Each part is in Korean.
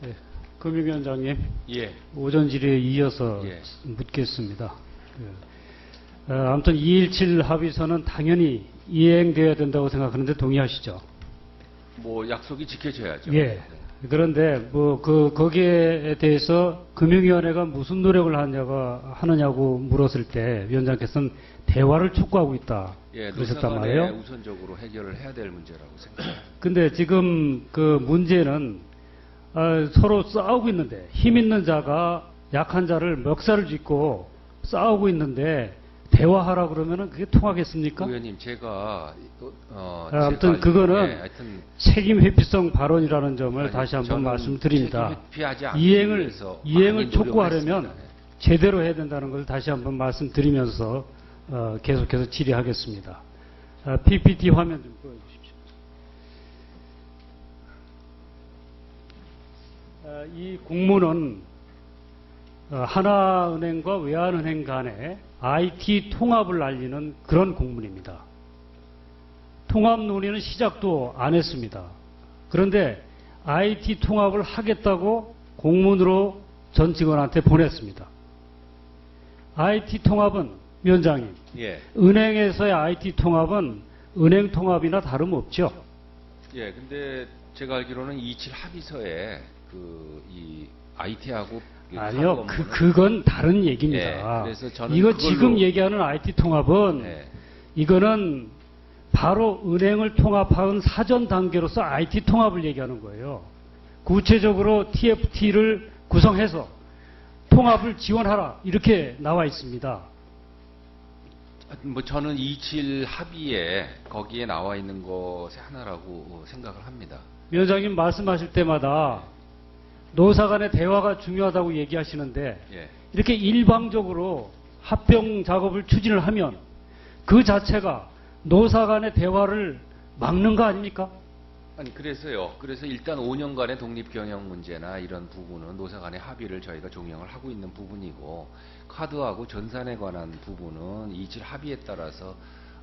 네, 금융위원장님, 예. 오전 질의에 이어서 예. 묻겠습니다. 그, 어, 아무튼 217 합의서는 당연히 이행되어야 된다고 생각하는데 동의하시죠? 뭐 약속이 지켜져야죠. 예. 그런데 뭐 그 거기에 대해서 금융위원회가 무슨 노력을 하냐가 하느냐고 물었을 때 위원장께서는 대화를 촉구하고 있다 예, 그러셨단 말이에요. 우선적으로 해결을 해야 될 문제라고 생각합니다. 근데 지금 그 문제는 아, 서로 싸우고 있는데 힘 있는 자가 약한 자를 멱살을 쥐고 싸우고 있는데 대화하라 그러면은 그게 통하겠습니까? 의원님 제가 어, 아, 아무튼 제가- 그거는 예, 하여튼 책임 회피성 발언이라는 점을 아니, 다시 한번 말씀드립니다. 이행을 이행을 촉구하려면 노력했습니다. 제대로 해야 된다는 것을 다시 한번 말씀드리면서 어, 계속해서 질의하겠습니다. 아, PPT 화면 좀 보여주십시오. 이 공문은 어, 하나은행과 외환은행 간의 IT 통합을 알리는 그런 공문입니다. 통합 논의는 시작도 안 했습니다. 그런데 IT 통합을 하겠다고 공문으로 전 직원한테 보냈습니다. IT 통합은 위원장님, 예. 은행에서의 IT 통합은 은행 통합이나 다름없죠. 예, 근데 제가 알기로는 27 합의서에 그 이 IT하고 아니요, 그, 그건 다른 얘기입니다. 예, 그래서 저는 이거 그걸로- 지금 얘기하는 IT 통합은 예. 이거는 바로 은행을 통합한 사전 단계로서 IT 통합을 얘기하는 거예요. 구체적으로 TFT를 구성해서 통합을 지원하라 이렇게 나와 있습니다. 뭐 저는 27 합의에 거기에 나와 있는 것의 하나라고 생각을 합니다. 위원장님 말씀하실 때마다 노사 간의 대화가 중요하다고 얘기하시는데 예. 이렇게 일방적으로 합병 작업을 추진을 하면 그 자체가 노사 간의 대화를 막는 거 아닙니까? 아니 그래서요. 그래서 일단 5년간의 독립 경영 문제나 이런 부분은 노사 간의 합의를 저희가 종용을 하고 있는 부분이고 카드하고 전산에 관한 부분은 27 합의에 따라서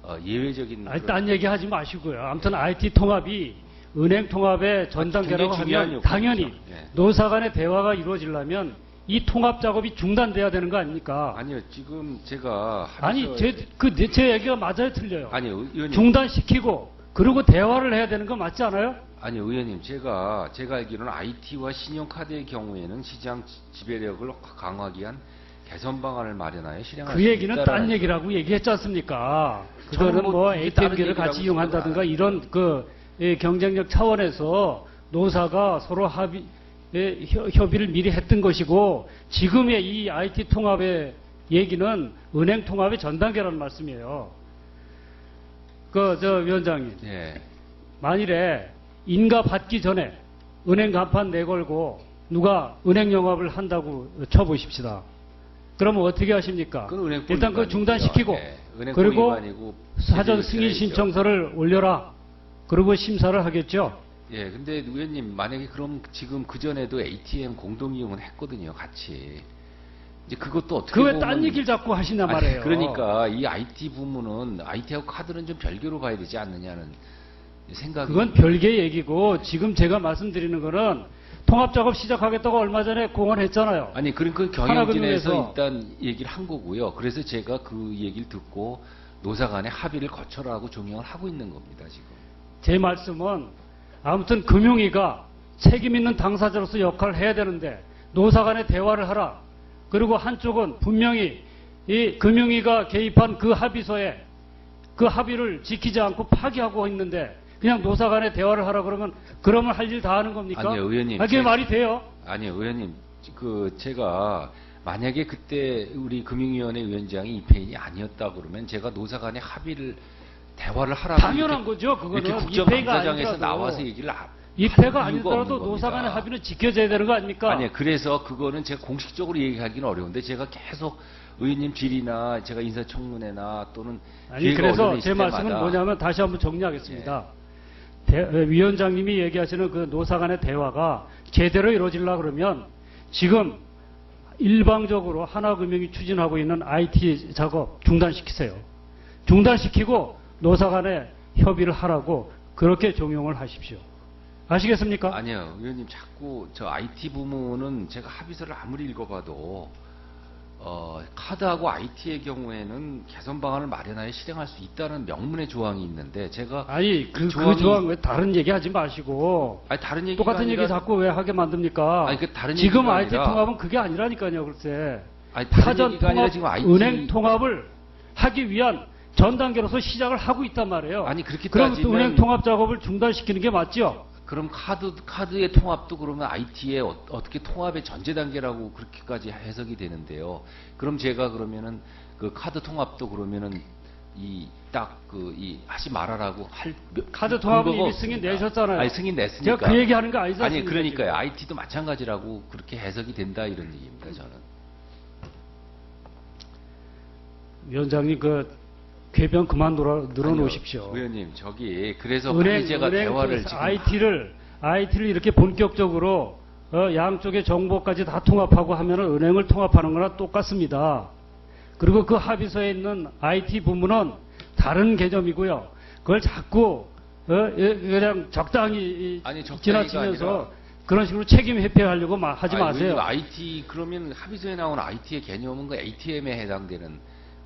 어, 예외적인 아니, 딴 얘기 하지 마시고요. 아무튼 IT 통합이 은행 통합의 전 단계라고 굉장히 중요한 하면. 당연히 예. 노사 간의 대화가 이루어지려면 이 통합 작업이 중단돼야 되는 거 아닙니까? 아니요. 지금 제가 아니, 합의서에- 제, 그, 얘기가 맞아요, 틀려요? 아니 의- 의원님 중단시키고, 그리고 대화를 해야 되는 거 맞지 않아요? 아니 의원님 제가 제가 알기로는 IT와 신용카드의 경우에는 시장 지- 지배력을 강화하기 위한 개선 방안을 마련하여 실행할 그수 얘기는 딴 얘기라고 얘기했지 않습니까? 저는 그거는 뭐 ATM기를 같이 이용한다든가 이런 그 예, 경쟁력 차원에서 노사가 서로 합의, 예, 협- 협의를 미리 했던 것이고 지금의 이 IT 통합의 얘기는 은행 통합의 전 단계라는 말씀이에요. 그 저 위원장님 예. 만일에 인가 받기 전에 은행 간판 내걸고 누가 은행 영업을 한다고 쳐보십시다. 그러면 어떻게 하십니까? 일단 그. 중단시키고 예, 그리고 사전 승인. 신청서를 올려라. 그리고 심사를 하겠죠. 예, 근데 의원님 만약에 그럼 지금 그 전에도 ATM 공동 이용은 했거든요, 같이. 이제 그것도 어떻게 그왜 보면 딴 얘기를 자꾸 아니, 말이에요. 그러니까 이 IT 부문은 IT하고 카드는 좀 별개로 봐야 되지 않느냐는 생각이. 그건 별개 얘기고 지금 제가 말씀드리는 거는 통합 작업 시작하겠다고 얼마 전에 공언했잖아요. 아니 그러니까 경영진에서 일단 얘기를 한 거고요. 그래서 제가 그 얘기를 듣고 노사 간의 합의를 거쳐라고 종용을 하고 있는 겁니다, 지금. 제 말씀은 아무튼 금융위가 책임 있는 당사자로서 역할을 해야 되는데 노사 간의 대화를 하라. 그리고 한쪽은 분명히 이 금융위가 개입한 그 합의서에 그 합의를 지키지 않고 파기하고 있는데 그냥 노사 간의 대화를 하라 그러면 그러면 할 일 다 하는 겁니까? 아니요, 의원님. 아, 그게 제가- 말이 돼요? 아니 의원님 그 제가 만약에 그때 우리 금융위원회 위원장이 이페인이 아니었다 그러면 제가 노사 간의 합의를 대화를 하라고 당연한 이렇게, 거죠. 그거는 이렇게 국정감사장에서. 나와서 얘기를 아- 입회가 아니더라도 없는 노사 간의 겁니다. 합의는 지켜져야 되는 거 아닙니까? 아니 그래서 그거는 제가 공식적으로 얘기하기는 어려운데 제가 계속 의원님 질의나 제가 인사청문회나 또는 아니 그래서 제 말씀은 뭐냐면 다시 한번 정리하겠습니다. 대- 에, 위원장님이 얘기하시는 그 노사 간의 대화가 제대로 이루어지려 그러면 지금 일방적으로 하나금융이 추진하고 있는 IT 작업 중단시키세요. 중단시키고 노사 간의 협의를 하라고 그렇게 종용을 하십시오. 아시겠습니까? 아니요, 의원님 자꾸 저 IT 부문은 제가 합의서를 아무리 읽어봐도 어, 카드하고 IT의 경우에는 개선 방안을 마련하여 실행할 수 있다는 명문의 조항이 있는데 제가 아니 그, 그 조항이- 조항 왜 다른 얘기 하지 마시고 아니 다른 얘기 똑같은 얘기 자꾸 왜 하게 만듭니까? 아니, 그 다른 지금 IT 아니라- 통합은 그게 아니라니까요, 글쎄. 아니 사전 얘기가 아니라 통합, 지금 IT 은행 통합을 하기 위한 전 단계로서 시작을 하고 있단 말이에요. 아니, 그렇게 그럼 또 따지면- 은행 통합 작업을 중단시키는 게 맞죠? 그럼 카드 카드의 통합도 그러면 IT의 어, 떻게 통합의 전제 단계라고 그렇게까지 해석이 되는데요. 그럼 제가 그러면은 그 카드 통합도 그러면은 이 딱 그 이 하지 말아라고 할 몇- 카드 통합은 근거가 이미 승인 없습니다. 내셨잖아요. 아니 승인 냈으니까. 제가 그 얘기하는 거 아니지 아니 않습니까, 그러니까요. IT도 마찬가지라고 그렇게 해석이 된다 이런 얘기입니다. 저는. 위원장님 그 궤변 그만 늘어, 늘어놓으십시오. 아니요, 의원님 저기 그래서 은행, 제가 은행 대화를 그 지금 IT를 IT를 이렇게 본격적으로 어, 양쪽의 정보까지 다 통합하고 하면은 은행을 통합하는 거나 똑같습니다. 그리고 그 합의서에 있는 IT 부문은 다른 개념이고요. 그걸 자꾸 어, 예, 그냥 적당히 이- 아니, 지나치면서 아니라- 그런 식으로 책임 회피하려고 마- 하지 아니, 마세요. IT 그러면 합의서에 나온 IT의 개념은 그 ATM에 해당되는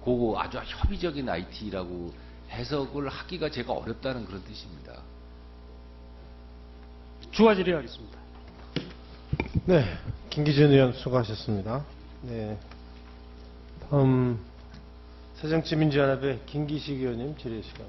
그 아주 협의적인 IT라고 해석을 하기가 제가 어렵다는 그런 뜻입니다. 추가 질의 하겠습니다. 네, 김기준 의원 수고하셨습니다. 네, 다음 새정치민주연합의 김기식 의원님 질의 시간.